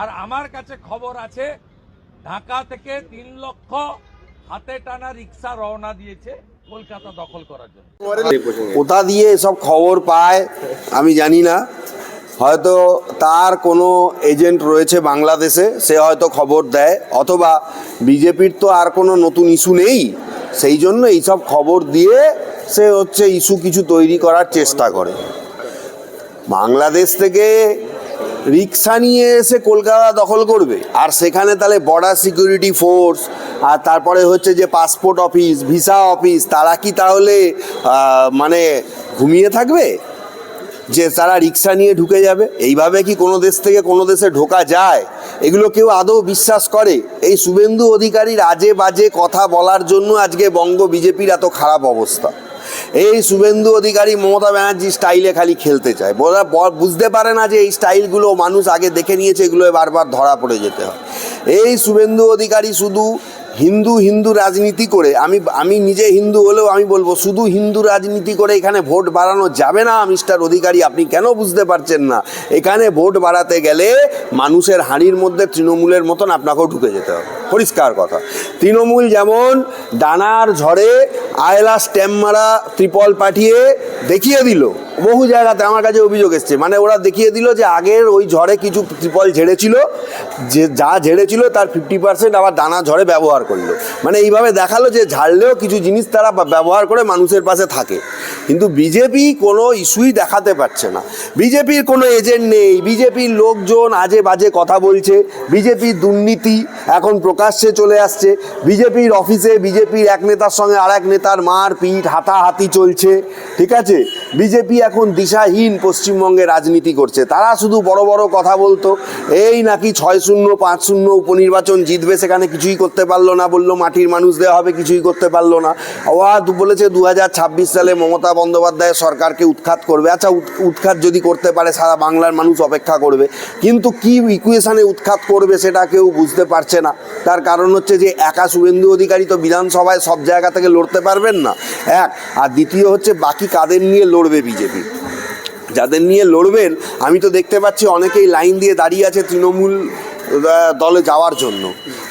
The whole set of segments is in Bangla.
আর আমার কাছে খবর আছে, ঢাকা থেকে তিন লক্ষ হাতে টানা রিক্সা রওনা দিয়েছে কলকাতা দখল করার জন্য। কোথা দিয়ে এসব খবর পায় আমি জানি না। হয়তো তার কোনো এজেন্ট রয়েছে বাংলাদেশে, সে হয়তো খবর দেয়, অথবা বিজেপির তো আর কোনো নতুন ইস্যু নেই। সেই জন্য এইসব খবর দিয়ে সে হচ্ছে ইস্যু কিছু তৈরি করার চেষ্টা করে। বাংলাদেশ থেকে রিক্সা নিয়ে এসে কলকাতা দখল করবে। আর সেখানে তাহলে বর্ডার সিকিউরিটি ফোর্স আর তারপরে হচ্ছে যে পাসপোর্ট অফিস ভিসা অফিস তারা কি তাহলে মানে ঘুমিয়ে থাকবে? যে তারা রিক্সা নিয়ে ঢুকে যাবে? এইভাবে কি কোনো দেশ থেকে কোনো দেশে ঢোকা যায়? এগুলো কেউ আদৌ বিশ্বাস করে? এই শুভেন্দু অধিকারীর আজে বাজে কথা বলার জন্য আজকে বঙ্গ বিজেপির এত খারাপ অবস্থা। এই শুভেন্দু অধিকারী মমতা ব্যানার্জি স্টাইলে খালি খেলতে চায়। ওরা ব- বুঝতে পারে না যে এই স্টাইলগুলো মানুষ আগে দেখে নিয়েছে, এগুলো বারবার ধরা পড়ে যেতে হয়। এই শুভেন্দু অধিকারী শুধু হিন্দু হিন্দু রাজনীতি করে, আমি আমি নিজে হিন্দু হলেও আমি বলব, শুধু হিন্দু রাজনীতি করে এখানে ভোট বাড়ানো যাবে না, মিস্টার অধিকারী, আপনি কেন বুঝতে পারছেন না? এখানে ভোট বাড়াতে গেলে মানুষের হাঁড়ির মধ্যে তৃণমূলের মতন আপনাকেও ঢুকে যেতে হবে। পরিষ্কার কথা। তৃণমূল যেমন ডানার ঝড়ে আয়লা স্ট্যাম্প মারা ত্রিপল পাঠিয়ে দেখিয়ে দিল। বহু জায়গাতে আমার কাছে অভিযোগ এসছে। মানে ওরা দেখিয়ে দিল যে আগের ওই ঝড়ে কিছু ত্রিপল ঝেড়েছিল, যে যা ঝেড়েছিল তার ফিফটি পার্সেন্ট আবার দানা ঝড়ে ব্যবহার করল। মানে এইভাবে দেখাল যে ঝাড়লেও কিছু জিনিস তারা ব্যবহার করে মানুষের পাশে থাকে। কিন্তু বিজেপি কোনো ইস্যুই দেখাতে পারছে না। বিজেপির কোনো এজেন্ট নেই। বিজেপির লোকজন আজে বাজে কথা বলছে। বিজেপির দুর্নীতি এখন প্রকাশ্যে চলে আসছে। বিজেপির অফিসে বিজেপির এক নেতার সঙ্গে আর এক নেতার মার পিঠ হাতাহাতি চলছে। ঠিক আছে? বিজেপি এখন দিশাহীন পশ্চিমবঙ্গে রাজনীতি করছে। তারা শুধু বড় বড় কথা বলতো, এই নাকি ছয় শূন্য, পাঁচ শূন্য উপনির্বাচন জিতবে সেখানে কিছুই করতে পারল না বলল, মাটির মানুষ দেওয়া হবে, কিছুই করতে পারল না। ওয়া বলেছে দু হাজার ছাব্বিশ সালে মমতা বন্দ্যোপাধ্যায় সরকারকে উৎখাত করবে। আচ্ছা উৎ- উৎখাত যদি করতে পারে, সারা বাংলার মানুষ অপেক্ষা করবে। কিন্তু কি ইকুয়েশানে উৎখাত করবে সেটা কেউ বুঝতে পারছে না। তার কারণ হচ্ছে যে, একা শুভেন্দু অধিকারী তো বিধানসভায় সব জায়গা থেকে লড়তে পারবেন না। এক, আর দ্বিতীয় হচ্ছে বাকি কাদের নিয়ে লড়বে বিজেপি? যাদের নিয়ে লড়বেন, আমি তো দেখতে পাচ্ছি অনেকেই লাইন দিয়ে দাঁড়িয়ে আছে তৃণমূল দলে যাওয়ার জন্য।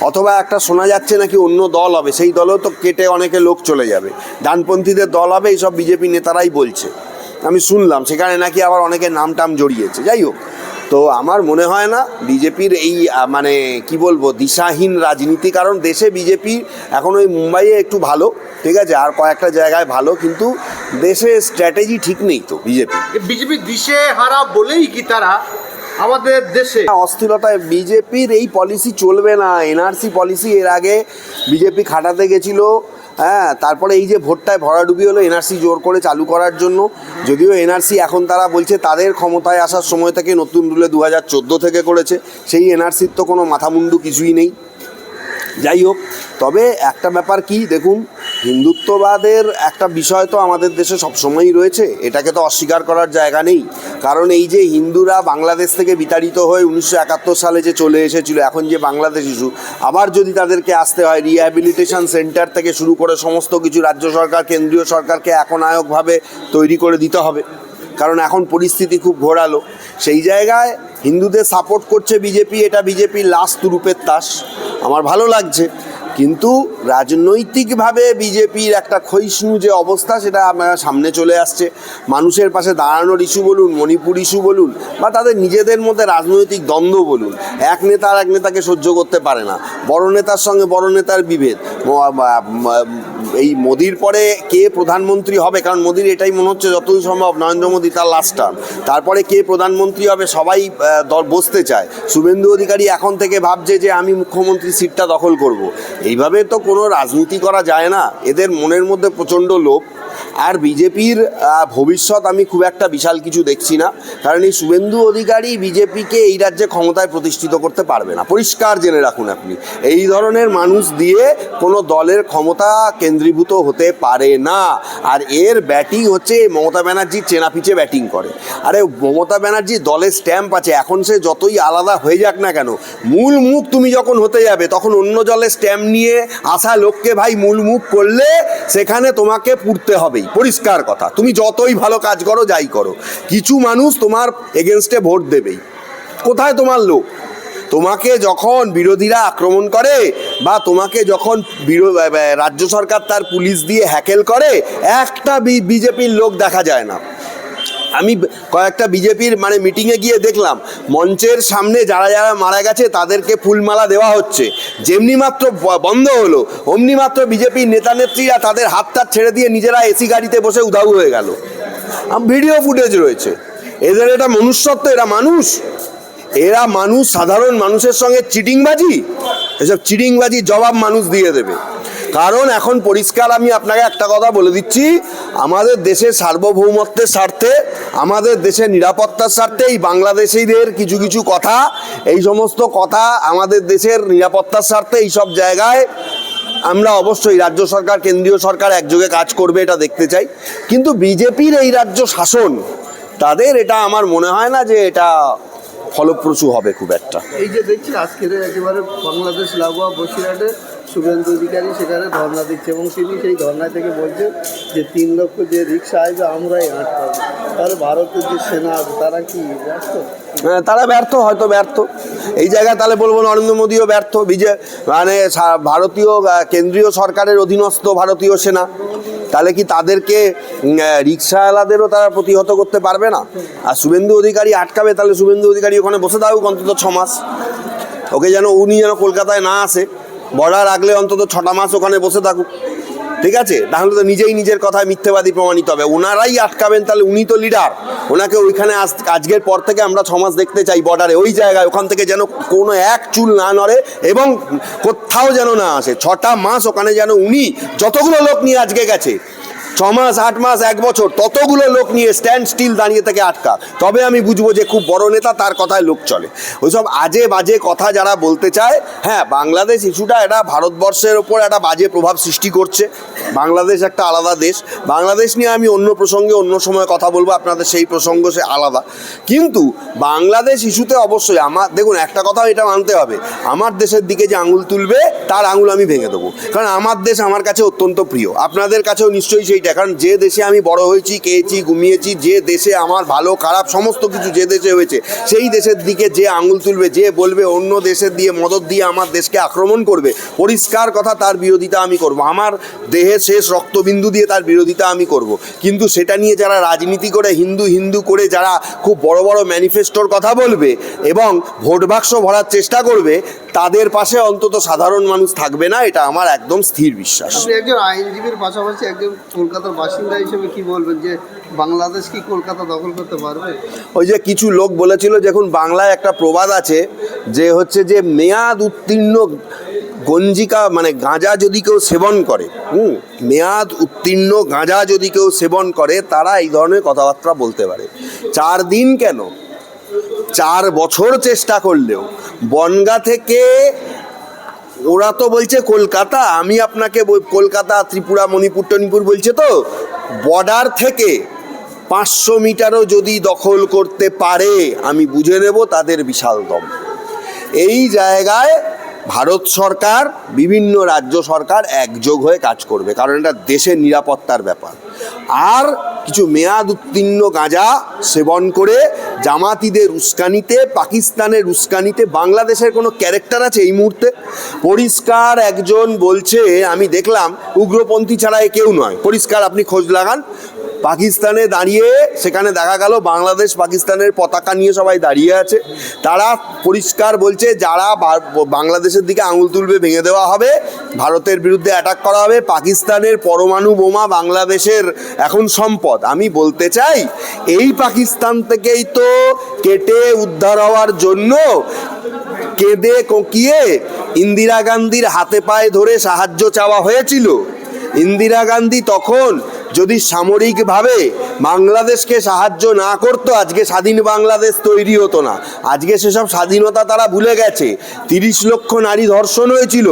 অথবা একটা শোনা যাচ্ছে নাকি অন্য দল হবে, সেই দলেও তো কেটে অনেকে লোক চলে যাবে। ডানপন্থীদের দল হবে, এইসব বিজেপি নেতারাই বলছে। আমি শুনলাম, সেখানে নাকি আবার অনেকে নাম টাম জড়িয়েছে। যাই হোক, তো আমার মনে হয় না, বিজেপির এই মানে কি বলব, দিশাহীন রাজনীতি, কারণ দেশে বিজেপি এখন ওই মুম্বাইয়ে একটু ভালো, ঠিক আছে? আর কয়েকটা জায়গায় ভালো, কিন্তু দেশে স্ট্র্যাটেজি ঠিক নেই তো বিজেপি বিজেপি দিশে হারা বলেই কি তারা আমাদের দেশে? অস্থিরতায় বিজেপির এই পলিসি চলবে না। এনআরসি পলিসি এর আগে বিজেপি খাটাতে গেছিল। হ্যাঁ তারপরে এই যে ভোটটায় ভরাডুবি হলো এনআরসি জোর করে চালু করার জন্য। যদিও এনআরসি এখন তারা বলছে তাদের ক্ষমতায় আসার সময় থেকে নতুন রুলে দু হাজার চোদ্দ থেকে করেছে। সেই এনআরসির তো কোনো মাথামুন্ডু কিছুই নেই। যাই হোক তবে একটা ব্যাপার কি দেখুন হিন্দুত্ববাদের একটা বিষয় তো আমাদের দেশে সবসময়ই রয়েছে, এটাকে তো অস্বীকার করার জায়গা নেই। কারণ এই যে হিন্দুরা বাংলাদেশ থেকে বিতাড়িত হয়ে উনিশশো একাত্তর সালে যে চলে এসেছিল, এখন যে বাংলাদেশ ইস্যু আবার যদি তাদেরকে আসতে হয় রিহ্যাবিলিটেশন সেন্টার থেকে শুরু করে সমস্ত কিছু রাজ্য সরকার, কেন্দ্রীয় সরকারকে একনায়কভাবে তৈরি করে দিতে হবে। কারণ এখন পরিস্থিতি খুব ঘোরালো। সেই জায়গায় হিন্দুদের সাপোর্ট করছে বিজেপি, এটা বিজেপির লাস্ট রূপের তাস। আমার ভালো লাগছে। কিন্তু রাজনৈতিকভাবে বিজেপির একটা ক্ষয়িষ্ণু যে অবস্থা, সেটা আমরা সামনে চলে আসছে। মানুষের পাশে দাঁড়ানোর ইস্যু বলুন, মণিপুর ইস্যু বলুন, বা তাদের নিজেদের মধ্যে রাজনৈতিক দ্বন্দ্ব বলুন, এক নেতা আর এক নেতাকে সহ্য করতে পারে না। বড় নেতার সঙ্গে বড় নেতার বিভেদ। এই মোদির পরে কে প্রধানমন্ত্রী হবে? কারণ মোদির এটাই মনে হচ্ছে যতদূর সম্ভব নরেন্দ্র মোদী তার লাস্ট টার্ম তারপরে কে প্রধানমন্ত্রী হবে সবাই বসতে চায়। শুভেন্দু অধিকারী এখন থেকে ভাবছে যে আমি মুখ্যমন্ত্রী সিটটা দখল করব। এইভাবে তো কোনো রাজনীতি করা যায় না। এদের মনের মধ্যে প্রচণ্ড লোভ। আর বিজেপির ভবিষ্যৎ আমি খুব একটা বিশাল কিছু দেখছি না। কারণ এই শুভেন্দু অধিকারী বিজেপিকে এই রাজ্যে ক্ষমতায় প্রতিষ্ঠিত করতে পারবে না। পরিষ্কার জেনে রাখুন আপনি, এই ধরনের মানুষ দিয়ে কোনো দলের ক্ষমতা কেন্দ্রীভূত হতে পারে না। আর এর ব্যাটিং হচ্ছে মমতা ব্যানার্জির চেনাপিচে ব্যাটিং করে। আরে মমতা ব্যানার্জির দলের স্ট্যাম্প আছে, এখন সে যতই আলাদা হয়ে যাক না কেন, মূল মুখ তুমি যখন হতে যাবে, তখন অন্য দলের স্ট্যাম্প নিয়ে আসা লোককে ভাই মূল মুখ করলে সেখানে তোমাকে পুড়তে হবেই, পরিষ্কার কথা। তুমি যতই ভালো কাজ করো, যাই করো। কিছু মানুষ তোমার এগেনস্টে ভোট দেবেই। কোথায় তোমার লোক? তোমাকে যখন বিরোধীরা আক্রমণ করে বা তোমাকে যখন রাজ্য সরকার তার পুলিশ দিয়ে হ্যাকেল করে, একটা বিজেপির লোক দেখা যায় না। আমি কয়েকটা বিজেপির মানে মিটিংয়ে গিয়ে দেখলাম, মঞ্চের সামনে যারা যারা মারা গেছে তাদেরকে ফুলমালা দেওয়া হচ্ছে। যেমনি মাত্র বন্ধ হলো, অমনি মাত্র বিজেপির নেতা নেত্রীরা তাদের হাত টাত ছেড়ে দিয়ে নিজেরা এসি গাড়িতে বসে উধাও হয়ে গেল। ভিডিও ফুটেজ রয়েছে। এদের এটা মনুষ্যত্ব, এরা মানুষ। এরা মানুষ, সাধারণ মানুষের সঙ্গে চিটিংবাজি। এসব চিটিংবাজি জবাব মানুষ দিয়ে দেবে। কারণ এখন পরিষ্কার আমি আপনাকে একটা কথা বলে দিচ্ছি। আমাদের দেশের সার্বভৌমত্বের স্বার্থে, আমাদের দেশের নিরাপত্তার স্বার্থে, এই বাংলাদেশিদের কিছু কিছু কথা, এই সমস্ত কথা আমাদের দেশের নিরাপত্তার স্বার্থে এই সব জায়গায় আমরা অবশ্যই রাজ্য সরকার, কেন্দ্রীয় সরকার একযোগে কাজ করবে, এটা দেখতে চাই। কিন্তু বিজেপির এই রাজ্য শাসন, তাদের এটা আমার মনে হয় না যে এটা ফলপ্রসূ হবে খুব একটা। এই যে দেখছি, আজকের একেবারে বাংলাদেশ লাগোয়া বসিরহাটে শুভেন্দু অধিকারী সেখানে ধর্ণা দিচ্ছে এবং তিনি সেই ধর্ণা থেকে বলছেন যে তিন লক্ষ যে রিক্সা আসবে আমরাই আটকাবো। তাহলে ভারতের যে সেনা আছে তারা কি ব্যস্ত হ্যাঁ, তারা ব্যর্থ হয়তো ব্যর্থ। এই জায়গায় তাহলে বলব নরেন্দ্র মোদীও ব্যর্থ বিজে মানে ভারতীয় কেন্দ্রীয় সরকারের অধীনস্থ ভারতীয় সেনা। তাহলে কি তাদেরকে রিক্সাওয়ালাদেরও তারা প্রতিহত করতে পারবে না? আর শুভেন্দু অধিকারী আটকাবে তাহলে শুভেন্দু অধিকারী ওখানে বসে থাকুক অন্তত ছ মাস। ওকে যেন উনি যেন কলকাতায় না আসে। বর্ডার রাখলে অন্তত ছটা মাস ওখানে বসে থাকুক। ঠিক আছে? তাহলে তো নিজেই নিজের কথায় মিথ্যেবাদী প্রমাণিত হবে। ওনারাই আটকাবেন, তাহলে উনি তো লিডার ওনাকে ওইখানে আজ- আজকের পর থেকে আমরা ছমাস দেখতে চাই বর্ডারে। ওই জায়গায়, ওখান থেকে যেন কোনো এক চুল না নড়ে এবং কোথাও যেন না আসে। ছটা মাস ওখানে যেন উনি, যতগুলো লোক নিয়ে আজকে গেছে ছ মাস আট মাস, এক বছর ততগুলো লোক নিয়ে স্ট্যান্ড স্টিল দাঁড়িয়ে থেকে আটকা। তবে আমি বুঝব যে খুব বড় নেতা, তার কথায় লোক চলে। ওইসব আজে বাজে কথা যারা বলতে চায় হ্যাঁ বাংলাদেশ ইস্যুটা এটা ভারতবর্ষের ওপর একটা বাজে প্রভাব সৃষ্টি করছে। বাংলাদেশ একটা আলাদা দেশ। বাংলাদেশ নিয়ে আমি অন্য প্রসঙ্গে অন্য সময় কথা বলব, আপনাদের সেই প্রসঙ্গ সে আলাদা। কিন্তু বাংলাদেশ ইস্যুতে অবশ্যই আমার দেখুন, একটা কথা এটা মানতে হবে। আমার দেশের দিকে যে আঙুল তুলবে, তার আঙুল আমি ভেঙে দেবো। কারণ আমার দেশ আমার কাছে অত্যন্ত প্রিয়। আপনাদের কাছেও নিশ্চয়ই সেইটা কারণ যে দেশে আমি বড় হয়েছি, খেয়েছি, ঘুমিয়েছি, যে দেশে আমার ভালো, খারাপ সমস্ত কিছু যে দেশে হয়েছে, সেই দেশের দিকে যে আঙুল তুলবে, যে বলবে, অন্য দেশের দিয়ে মদত দিয়ে আমার দেশকে আক্রমণ করবে, পরিষ্কার কথা তার বিরোধিতা আমি করব। আমার দেহে শেষ রক্তবিন্দু দিয়ে তার বিরোধিতা আমি করব। কিন্তু সেটা নিয়ে যারা রাজনীতি করে, হিন্দু হিন্দু করে, যারা খুব বড় বড় ম্যানিফেস্টোর কথা বলবে এবং ভোট বাক্স ভরার চেষ্টা করবে, তাদের পাশে অন্তত সাধারণ মানুষ থাকবে না, এটা আমার একদম স্থির বিশ্বাস। একজন আইনজীবীর পাশাপাশি একজন কলকাতার বাসিন্দা হিসেবে কি বলবেন যে বাংলাদেশ কি কলকাতা দখল করতে পারবে? ওই যে কিছু লোক বলেছিল যখন বাংলায় একটা প্রবাদ আছে যে হচ্ছে যে মেয়াদ উত্তীর্ণ গঞ্জিকা মানে গাঁজা যদি কেউ সেবন করে, হুম, মেয়াদ উত্তীর্ণ গাঁজা যদি কেউ সেবন করে, তারা এই ধরনের কথাবার্তা বলতে পারে। চার দিন কেন? চার বছর চেষ্টা করলেও বনগা থেকে ওরা তো বলছে কলকাতা, আমি আপনাকে কলকাতা, ত্রিপুরা, মণিপুর, টনিপুর বলছে তো বর্ডার থেকে পাঁচশো মিটারও যদি দখল করতে পারে, আমি বুঝে নেব তাদের বিশাল দম। এই জায়গায় ভারত সরকার, বিভিন্ন রাজ্য সরকার একযোগ হয়ে কাজ করবে, কারণ এটা দেশের নিরাপত্তার ব্যাপার। আর কিছু মেয়াদ উত্তীর্ণ গাঁজা সেবন করে জামাতিদের উস্কানিতে, পাকিস্তানের উস্কানিতে বাংলাদেশের কোনো ক্যারেক্টার আছে এই মুহূর্তে? পরিষ্কার একজন বলছে, আমি দেখলাম, উগ্রপন্থী ছাড়া এ কেউ নয়। পরিষ্কার, আপনি খোঁজ লাগান। পাকিস্তানে দাঁড়িয়ে সেখানে দেখা গেল বাংলাদেশ পাকিস্তানের পতাকা নিয়ে সবাই দাঁড়িয়ে আছে। তারা পরিষ্কার বলছে, যারা বাংলাদেশের দিকে আঙুল তুলবে, ভেঙে দেওয়া হবে। ভারতের বিরুদ্ধে অ্যাটাক করা হবে। পাকিস্তানের পরমাণু বোমা বাংলাদেশের এখন সম্পদ। আমি বলতে চাই, এই পাকিস্তান থেকেই তো কেটে উদ্ধার হওয়ার জন্য কেঁদে কোকিয়ে ইন্দিরা গান্ধীর হাতে পায়ে ধরে সাহায্য চাওয়া হয়েছিল। ইন্দিরা গান্ধী তখন যদি সামরিকভাবে বাংলাদেশকে সাহায্য না করতো, আজকে স্বাধীন বাংলাদেশ তৈরি হতো না। আজকে সেসব স্বাধীনতা তারা ভুলে গেছে। তিরিশ লক্ষ নারী ধর্ষণ হয়েছিল,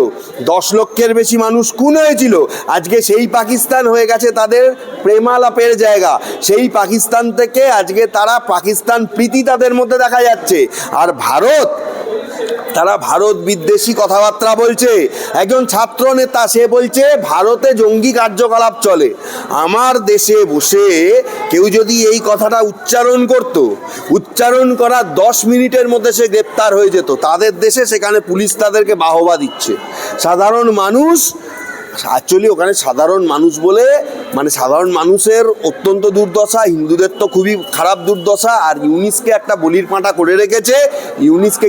দশ লক্ষের বেশি মানুষ খুন হয়েছিল। আজকে সেই পাকিস্তান হয়ে গেছে তাদের প্রেমালাপের জায়গা। সেই পাকিস্তান থেকে আজকে তারা পাকিস্তান প্রীতি তাদের মধ্যে দেখা যাচ্ছে। আর ভারত তারা ভারত বিদ্বেষী কথাবার্তা বলছে। একজন ছাত্র নেতা সে বলছে, ভারতে জঙ্গি কার্যকলাপ চলে। আমার দেশে বসে কেউ যদি এই কথাটা উচ্চারণ করত, উচ্চারণ করার দশ মিনিটের মধ্যে সে গ্রেপ্তার হয়ে যেত। তাদের দেশে সেখানে পুলিশ তাদেরকে বাহবা দিচ্ছে। সাধারণ মানুষ অ্যাকচুয়ালি ওখানে সাধারণ মানুষ বলে মানে সাধারণ মানুষের অত্যন্ত দুর্দশা, হিন্দুদের তো খুবই খারাপ দুর্দশা, আর ইউনিসকে একটা বলির পাঁটা করে রেখেছে। ইউনিসকে